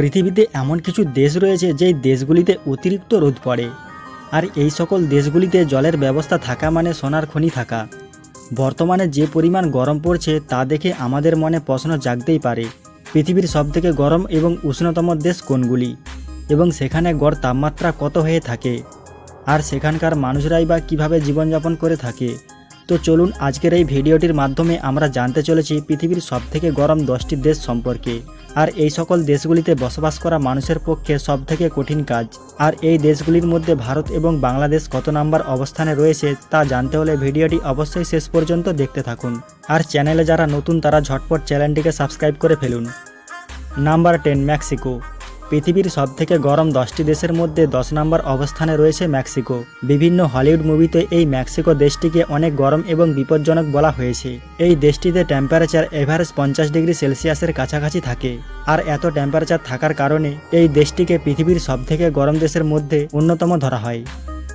পৃথিবীতে এমন কিছু দেশ রয়েছে যেই দেশগুলিতে অতিরিক্ত রোদ পড়ে। আর এই সকল দেশগুলিতে জলের ব্যবস্থা থাকা মানে সোনার খনি থাকা। বর্তমানে যে পরিমাণ গরম পড়ছে তা দেখে আমাদের মনে প্রশ্ন জাগতেই পারে, পৃথিবীর সবথেকে গরম এবং উষ্ণতম দেশ কোনগুলি? এবং সেখানে গড় তাপমাত্রা কত হয়ে থাকে? আর সেখানকার মানুষরাই বা কীভাবে জীবনযাপন করে থাকে? তো চলুন আজকের এই ভিডিওটির মাধ্যমে আমরা জানতে চলেছি পৃথিবীর সবথেকে গরম দশটি দেশ সম্পর্কে। আর এই সকল দেশগুলিতে বসবাস করা মানুষের পক্ষে সবথেকে কঠিন কাজ। আর এই দেশগুলির মধ্যে ভারত এবং বাংলাদেশ কত নাম্বার অবস্থানে রয়েছে তা জানতে হলে ভিডিওটি অবশ্যই শেষ পর্যন্ত দেখতে থাকুন। আর চ্যানেলে যারা নতুন তারা ঝটপট চ্যানেলটিকে সাবস্ক্রাইব করে ফেলুন। Number ten, Mexico. পৃথিবীর সবথেকে গরম দশটি দেশের মধ্যে দশ নম্বর অবস্থানে রয়েছে মেক্সিকো। বিভিন্ন হলিউড মুভিতে এই মেক্সিকো দেশটিকে অনেক গরম এবং বিপজ্জনক বলা হয়েছে। এই দেশটিতে টেম্পারেচার এভারেজ পঞ্চাশ ডিগ্রি সেলসিয়াসের কাছাকাছি থাকে। আর এত টেম্পারেচার থাকার কারণে এই দেশটিকে পৃথিবীর সবথেকে গরম দেশের মধ্যে অন্যতম ধরা হয়।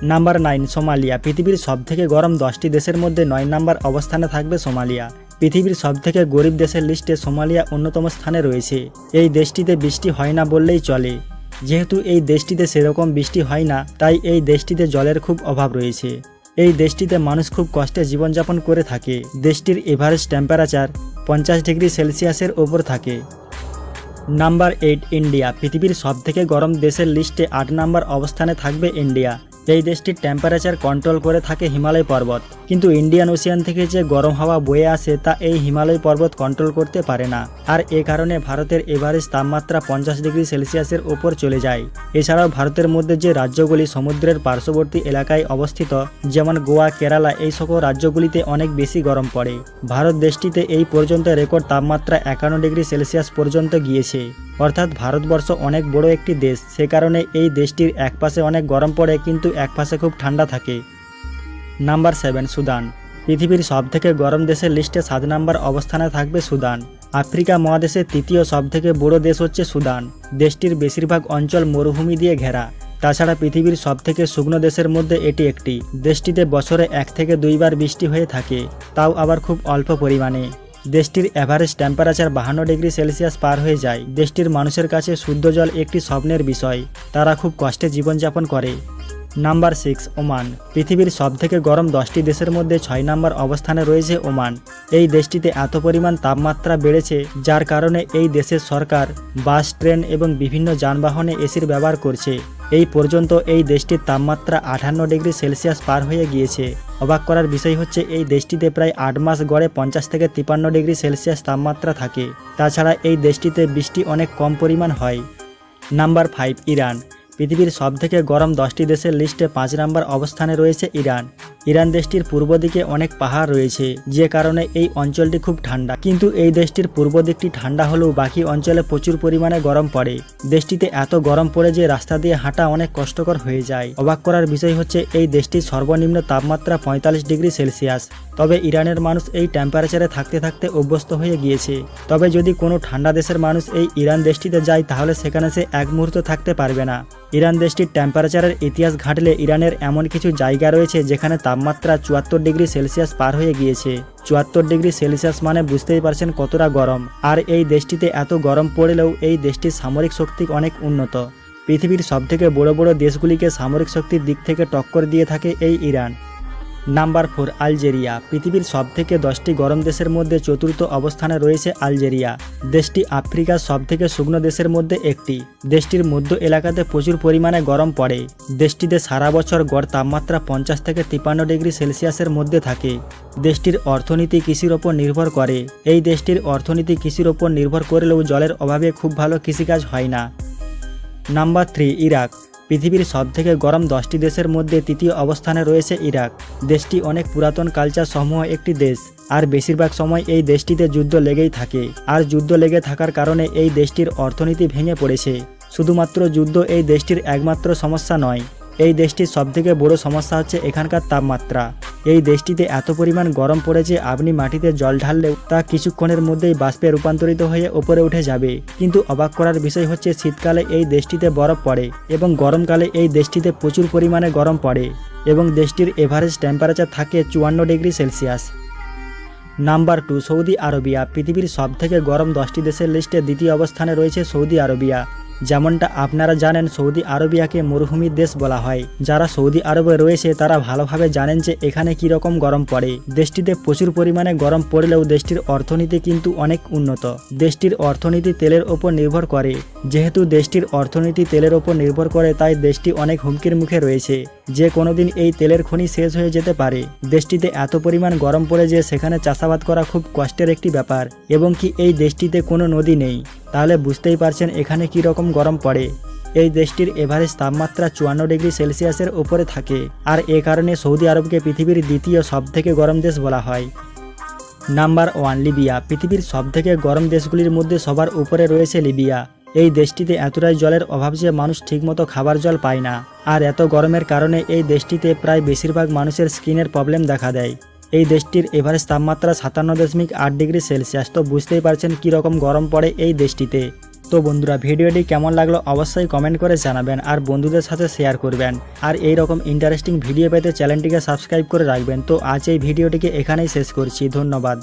Number nine, Somalia. পৃথিবীর সবথেকে গরম দশটি দেশের মধ্যে নয় নাম্বার অবস্থানে থাকবে সোমালিয়া। পৃথিবীর সবথেকে গরিব দেশের লিস্টে সোমালিয়া অন্যতম স্থানে রয়েছে। এই দেশটিতে বৃষ্টি হয় না বললেই চলে। যেহেতু এই দেশটিতে সেরকম বৃষ্টি হয় না, তাই এই দেশটিতে জলের খুব অভাব রয়েছে। এই দেশটিতে মানুষ খুব কষ্টে জীবনযাপন করে থাকে। দেশটির এভারেজ টেম্পারেচার পঞ্চাশ ডিগ্রি সেলসিয়াসের ওপর থাকে। Number eight, India. পৃথিবীর সবথেকে গরম দেশের লিস্টে আট নাম্বার অবস্থানে থাকবে ইন্ডিয়া। এই দেশটির টেম্পারেচার কন্ট্রোল করে থাকে হিমালয় পর্বত। কিন্তু ইন্ডিয়ান ওশিয়ান থেকে যে গরম হাওয়া বয়ে আসে, তা এই হিমালয় পর্বত কন্ট্রোল করতে পারে না। আর এ কারণে ভারতের এভারেজ তাপমাত্রা পঞ্চাশ ডিগ্রি সেলসিয়াসের ওপর চলে যায়। এছাড়াও ভারতের মধ্যে যে রাজ্যগুলি সমুদ্রের পার্শ্ববর্তী এলাকায় অবস্থিত, যেমন গোয়া, কেরালা, এই সকল রাজ্যগুলিতে অনেক বেশি গরম পড়ে। ভারত দেশটিতে এই পর্যন্ত রেকর্ড তাপমাত্রা একান্ন ডিগ্রি সেলসিয়াস পর্যন্ত গিয়েছে। অর্থাৎ ভারতবর্ষ অনেক বড় একটি দেশ। সে কারণে এই দেশটির একপাশে অনেক গরম পড়ে, কিন্তু একপাশে খুব ঠান্ডা থাকে। Number seven, Sudan. পৃথিবীর সবথেকে গরম দেশের লিস্টে সাত নাম্বার অবস্থানে থাকবে সুদান। আফ্রিকা মহাদেশের তৃতীয় সবথেকে বড় দেশ হচ্ছে সুদান। দেশটির বেশিরভাগ অঞ্চল মরুভূমি দিয়ে ঘেরা। তাছাড়া পৃথিবীর সবথেকে শুকনো দেশের মধ্যে এটি একটি। দেশটিতে বছরে এক থেকে দুইবার বৃষ্টি হয়ে থাকে, তাও আবার খুব অল্প পরিমাণে। দেশটির অ্যাভারেজ টেম্পারেচার বাহান্ন ডিগ্রি সেলসিয়াস পার হয়ে যায়। দেশটির মানুষের কাছে শুদ্ধ জল একটি স্বপ্নের বিষয়। তারা খুব কষ্টে জীবনযাপন করে। Number six, Oman. পৃথিবীর সবথেকে গরম দশটি দেশের মধ্যে ছয় নম্বর অবস্থানে রয়েছে ওমান। এই দেশটিতে এত পরিমাণ তাপমাত্রা বেড়েছে, যার কারণে এই দেশের সরকার বাস, ট্রেন এবং বিভিন্ন যানবাহনে এসির ব্যবহার করছে। এই পর্যন্ত এই দেশটির তাপমাত্রা আঠান্ন ডিগ্রি সেলসিয়াস পার হয়ে গিয়েছে। অবাক করার বিষয় হচ্ছে, এই দেশটিতে প্রায় আট মাস গড়ে পঞ্চাশ থেকে তিপান্ন ডিগ্রি সেলসিয়াস তাপমাত্রা থাকে। তাছাড়া এই দেশটিতে বৃষ্টি অনেক কম পরিমাণ হয়। Number five, Iran. পৃথিবীর সবথেকে গরম দশটি দেশের লিস্টে পাঁচ নম্বর অবস্থানে রয়েছে ইরান। ইরান দেশটির পূর্ব দিকে অনেক পাহাড় রয়েছে, যে কারণে এই অঞ্চলটি খুব ঠান্ডা। কিন্তু এই দেশটির পূর্ব দিকটি ঠান্ডা হলেও বাকি অঞ্চলে প্রচুর পরিমাণে গরম পড়ে। দেশটিতে এত গরম পড়ে যে রাস্তা দিয়ে হাঁটা অনেক কষ্টকর হয়ে যায়। অবাক করার বিষয় হচ্ছে, এই দেশটির সর্বনিম্ন তাপমাত্রা পঁয়তাল্লিশ ডিগ্রি সেলসিয়াস। তবে ইরানের মানুষ এই টেম্পারেচারে থাকতে থাকতে অভ্যস্ত হয়ে গিয়েছে। তবে যদি কোনো ঠান্ডা দেশের মানুষ এই ইরান দেশটিতে যায়, তাহলে সেখানে সে এক মুহূর্ত থাকতে পারবে না। ইরান দেশটির টেম্পারেচারের ইতিহাস ঘাঁটলে ইরানের এমন কিছু জায়গা রয়েছে, যেখানে তাপমাত্রা চুয়াত্তর ডিগ্রি সেলসিয়াস পার হয়ে গিয়েছে। চুয়াত্তর ডিগ্রি সেলসিয়াস মানে বুঝতেই পারছেন কতটা গরম। আর এই দেশটিতে এত গরম পড়লেও এই দেশটির সামরিক শক্তি অনেক উন্নত। পৃথিবীর সবথেকে বড় বড় দেশগুলিকে সামরিক শক্তির দিক থেকে টক্কর দিয়ে থাকে এই ইরান। Number four, Algeria. পৃথিবীর সবথেকে দশটি গরম দেশের মধ্যে চতুর্থ অবস্থানে রয়েছে আলজেরিয়া। দেশটি আফ্রিকার সবথেকে শুকনো দেশের মধ্যে একটি। দেশটির মধ্য এলাকাতে প্রচুর পরিমাণে গরম পড়ে। দেশটিতে সারা বছর গড় তাপমাত্রা পঞ্চাশ থেকে তিপ্পান্ন ডিগ্রি সেলসিয়াসের মধ্যে থাকে। দেশটির অর্থনীতি কৃষির ওপর নির্ভর করে। এই দেশটির অর্থনীতি কৃষির ওপর নির্ভর করলেও জলের অভাবে খুব ভালো কৃষিকাজ হয় না। Number three, Iraq. পৃথিবীর সবথেকে গরম দশটি দেশের মধ্যে তৃতীয় অবস্থানে রয়েছে ইরাক। দেশটি অনেক পুরাতন কালচার সমূহ একটি দেশ, আর বেশিরভাগ সময় এই দেশটিতে যুদ্ধ লেগেই থাকে। আর যুদ্ধ লেগে থাকার কারণে এই দেশটির অর্থনীতি ভেঙে পড়েছে। শুধুমাত্র যুদ্ধ এই দেশটির একমাত্র সমস্যা নয়। এই দেশটির সবথেকে বড় সমস্যা হচ্ছে এখানকার তাপমাত্রা। এই দেশটিতে এত পরিমাণ গরম পড়েছে, আপনি মাটিতে জল ঢাললেও তা কিছুক্ষণের মধ্যেই বাষ্পে রূপান্তরিত হয়ে ওপরে উঠে যাবে। কিন্তু অবাক করার বিষয় হচ্ছে শীতকালে এই দেশটিতে বরফ পড়ে এবং গরমকালে এই দেশটিতে প্রচুর পরিমাণে গরম পড়ে এবং দেশটির এভারেজ টেম্পারেচার থাকে চুয়ান্ন degree Celsius. Number two, Saudi Arabia, পৃথিবীর সবথেকে গরম দশটি দেশের লিস্টে দ্বিতীয় অবস্থানে রয়েছে সৌদি আরবিয়া। যেমনটা আপনারা জানেন সৌদি আরবিয়াকে মরুভূমির দেশ বলা হয়। যারা সৌদি আরবে রয়েছে, তারা ভালোভাবে জানেন যে এখানে কি রকম গরম পড়ে। দেশটিতে প্রচুর পরিমাণে গরম পড়লেও দেশটির অর্থনীতি কিন্তু অনেক উন্নত। দেশটির অর্থনীতি তেলের ওপর নির্ভর করে। যেহেতু দেশটির অর্থনীতি তেলের ওপর নির্ভর করে, তাই দেশটি অনেক হুমকির মুখে রয়েছে। যে কোনোদিন এই তেলের খনি শেষ হয়ে যেতে পারে। দেশটিতে এত পরিমাণ গরম পড়ে যে সেখানে চাষাবাদ করা খুব কষ্টের একটি ব্যাপার, এবং কি এই দেশটিতে কোনো নদী নেই। তাহলে বুঝতেই পারছেন এখানে কি রকম গরম পড়ে। এই দেশটির এভারেজ তাপমাত্রা চুয়ান্ন ডিগ্রি সেলসিয়াসের উপরে থাকে, আর এ কারণে সৌদি আরবকে পৃথিবীর দ্বিতীয় সবথেকে গরম দেশ বলা হয়। Number one, Libya. পৃথিবীর সবথেকে গরম দেশগুলির মধ্যে সবার উপরে রয়েছে লিবিয়া। এই দেশটিতে এতটাই জলের অভাব যে মানুষ ঠিকমতো খাবার জল পায় না। আর এত গরমের কারণে এই দেশটিতে প্রায় বেশিরভাগ মানুষের স্কিনের প্রবলেম দেখা দেয়। এই দেশটির এভারেজ তাপমাত্রা সাতান্ন দশমিক আট ডিগ্রি সেলসিয়াস। তো বুঝতেই পারছেন কীরকম গরম পড়ে এই দেশটিতে। তো বন্ধুরা, ভিডিওটি কেমন লাগল অবশ্যই কমেন্ট করে জানাবেন আর বন্ধুদের সাথে শেয়ার করবেন। আর এই রকম ইন্টারেস্টিং ভিডিও পেতে চ্যানেলটিকে সাবস্ক্রাইব করে রাখবেন। তো আজ এই ভিডিওটিকে এখানেই শেষ করছি। ধন্যবাদ।